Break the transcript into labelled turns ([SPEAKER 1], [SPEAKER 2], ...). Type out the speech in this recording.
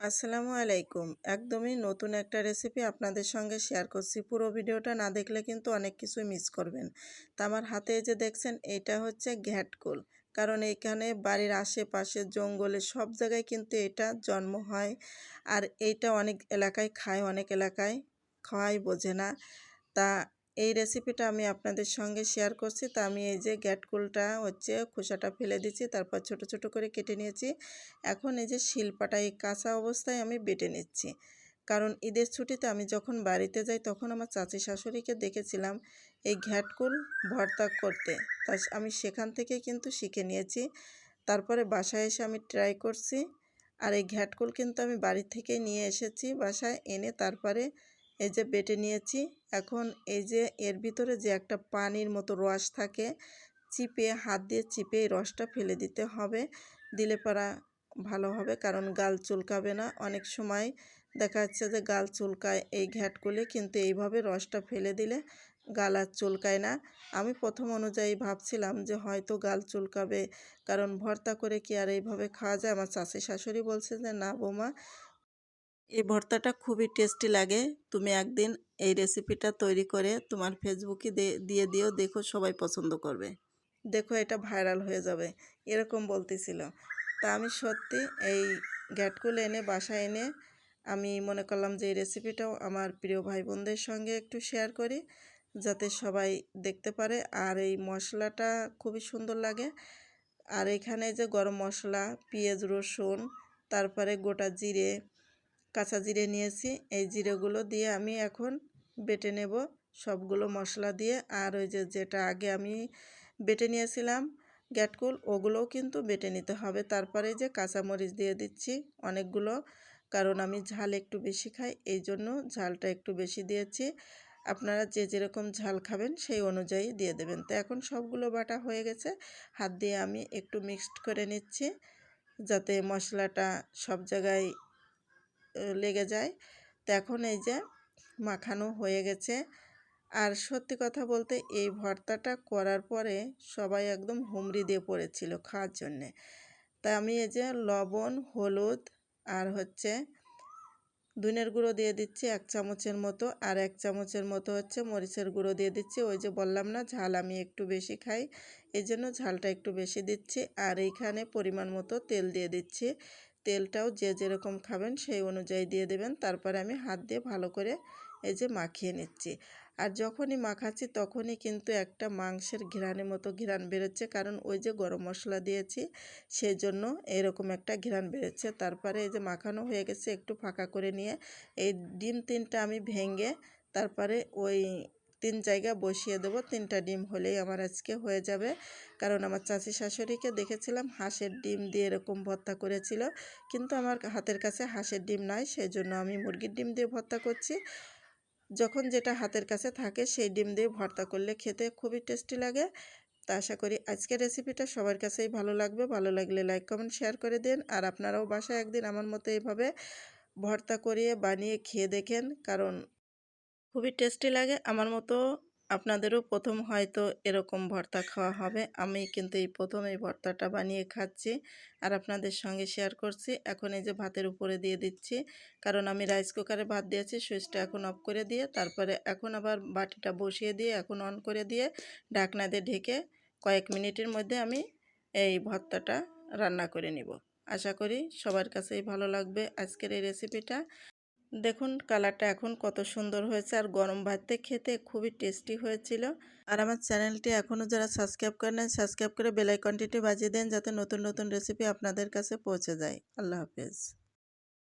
[SPEAKER 1] আসসালামু আলাইকুম। একদমই নতুন একটা রেসিপি আপনাদের সঙ্গে শেয়ার করছি। পুরো ভিডিওটা না দেখলে কিন্তু অনেক কিছুই মিস করবেন। তা আমার হাতে যে দেখছেন, এটা হচ্ছে ঘ্যাটকুল। কারণ এইখানে বাড়ির আশেপাশে, জঙ্গলে সব জায়গায় কিন্তু এটা জন্ম হয়। আর এইটা অনেক এলাকায় খায়, অনেক এলাকায় খাওয়াই বোঝে না। তা এই রেসিপিটা আমি আপনাদের সঙ্গে শেয়ার করছি। তা আমি এই যে গ্যাটকুলটা হচ্ছে খোসাটা ফেলে দিচ্ছি, তারপর ছোট ছোট করে কেটে নিয়েছি। এখন এই যে শিলপাটা, এই কাঁচা অবস্থায় আমি বেটে নিচ্ছি। কারণ ঈদের ছুটিতে আমি যখন বাড়িতে যাই, তখন আমার চাচি শাশুড়িকে দেখেছিলাম এই ঘ্যাটকুল ভর্তা করতে। তা আমি সেখান থেকে কিন্তু শিখে নিয়েছি। তারপরে বাসায় এসে আমি ট্রাই করছি। আর এই ঘ্যাটকুল কিন্তু আমি বাড়ি থেকে নিয়ে এসেছি বাসায় এনে তারপরে এই যে বেটে নিয়েছি। এখন এই যে এর ভিতরে যে একটা পানির মতো রস থাকে, চিপে, হাত দিয়ে চিপে এই রসটা ফেলে দিতে হবে। দিলে পরা ভালো হবে, কারণ গাল চুলকাবে না। অনেক সময় দেখা যাচ্ছে যে গাল চুলকায় এই ঘ্যাটগুলি কিন্তু এইভাবে রসটা ফেলে দিলে গাল আর চুলকায় না। আমি প্রথম অনুযায়ী ভাবছিলাম যে হয়তো গাল চুলকাবে, কারণ ভর্তা করে কি আর এইভাবে খাওয়া যায়? আমার চাষি শাশুড়ি বলছে যে, না বৌমা এই ভর্তাটা খুবই টেস্টি লাগে। তুমি একদিন এই রেসিপিটা তৈরি করে তোমার ফেসবুকে দিয়ে দিও, দেখো সবাই পছন্দ করবে। দেখো এটা ভাইরাল হয়ে যাবে। এরকম বলতেছিল। তা আমি সত্যি এই গ্যাটগুলো এনে, বাসায় এনে আমি মনে করলাম যে এই রেসিপিটাও আমার প্রিয় ভাই বোনদের সঙ্গে একটু শেয়ার করি, যাতে সবাই দেখতে পারে। আর এই মশলাটা খুবই সুন্দর লাগে। আর এখানে যে গরম মশলা, পেঁয়াজ, রসুন, তারপরে গোটা জিরে কাঁচা জিরে নিয়েছি। এই জিরেগুলো দিয়ে আমি এখন বেটে নেব সবগুলো মশলা দিয়ে। আর ওই যে যেটা আগে আমি বেটে নিয়েছিলাম, গ্যাটকুল, ওগুলোও কিন্তু বেটে নিতে হবে। তারপরে যে কাঁচামরিচ দিয়ে দিচ্ছি অনেকগুলো, কারণ আমি ঝাল একটু বেশি খাই, এই জন্য ঝালটা একটু বেশি দিয়েছি। আপনারা যে যেরকম ঝাল খাবেন সেই অনুযায়ী দিয়ে দেবেন। তো এখন সবগুলো বাটা হয়ে গেছে, হাত দিয়ে আমি একটু মিক্সড করে নিচ্ছি, যাতে মশলাটা সব জায়গায় লেগে যায়। তো এখন এই যে মাখানো হয়ে গেছে। আর সত্যি কথা বলতে এই ভর্তাটা করার পরে সবাই একদম হুমড়ি দিয়ে পড়েছিল খাওয়ার জন্যে। তাই আমি এই যে লবণ, হলুদ আর হচ্ছে দুনের গুঁড়ো দিয়ে দিচ্ছি এক চামচের মতো। আর এক চামচের মতো হচ্ছে মরিচের গুঁড়ো দিয়ে দিচ্ছি। ওই যে বললাম না, ঝাল আমি একটু বেশি খাই। এই জন্য ঝালটা একটু বেশি দিচ্ছি। আর এইখানে পরিমাণ মতো তেল দিয়ে দিচ্ছি। তেলটাও যে যেরকম খাবেন সেই অনুযায়ী দিয়ে দেবেন। তারপরে আমি হাত দিয়ে ভালো করে এই যে মাখিয়ে নিচ্ছি। আর যখনই মাখাচ্ছি তখনই কিন্তু একটা মাংসের ঘিরানের মতো ঘিরান বেরোচ্ছে। কারণ ওই যে গরম মশলা দিয়েছি সেই জন্য এরকম একটা ঘিরান বেরোচ্ছে। তারপরে এই যে মাখানো হয়ে গেছে একটু ফাঁকা করে নিয়ে এই ডিম তিনটা আমি ভেঙে তারপরে ওই তিন জায়গা বসিয়ে দেবো, তিনটা ডিম হলেই আমার আজকে হয়ে যাবে। কারণ আমার চাচি শাশুড়িকে দেখেছিলাম হাঁসের ডিম দিয়ে এরকম ভর্তা করেছিল, কিন্তু আমার হাতের কাছে হাঁসের ডিম নাই সেই জন্য আমি মুরগির ডিম দিয়ে ভর্তা করছি। যখন যেটা হাতের কাছে থাকে সেই ডিম দিয়ে ভর্তা করলে খেতে খুবই টেস্টি লাগে। তা আশা করি আজকের রেসিপিটা সবার কাছেই ভালো লাগবে। ভালো লাগলে লাইক, কমেন্ট, শেয়ার করে দিন। আর আপনারাও বাসায় একদিন আমার মতো এইভাবে ভর্তা করিয়ে বানিয়ে খেয়ে দেখেন। কারণ খুবই টেস্টি লাগে। আমার মতো আপনাদেরও প্রথম হয়তো এরকম ভর্তা খাওয়া হবে। আমি কিন্তু এই প্রথম এই ভর্তাটা বানিয়ে খাচ্ছি আর আপনাদের সঙ্গে শেয়ার করছি। এখন এই যে ভাতের উপরে দিয়ে দিচ্ছি। কারণ আমি রাইস কুকারে ভাত দিয়েছি সুইচটা এখন অফ করে দিয়ে তারপরে এখন আবার বাটিটা বসিয়ে দিয়ে এখন অন করে দিয়ে ঢাকনা দিয়ে ঢেকে কয়েক মিনিটের মধ্যে আমি এই ভর্তাটা রান্না করে নিব। আশা করি সবার কাছেই ভালো লাগবে আজকের এই রেসিপিটা দেখুন কালারটা এখন কত সুন্দর হয়েছে আর গরম ভাতে খেতে খুবই টেস্টি হয়েছিল। আর আমার চ্যানেলটি এখনও যারা সাবস্ক্রাইব করে করেন সাবস্ক্রাইব করে বেলাইকনটিটি বাজিয়ে দেন যাতে নতুন নতুন রেসিপি আপনাদের কাছে পৌঁছে যায়। আল্লাহ হাফেজ।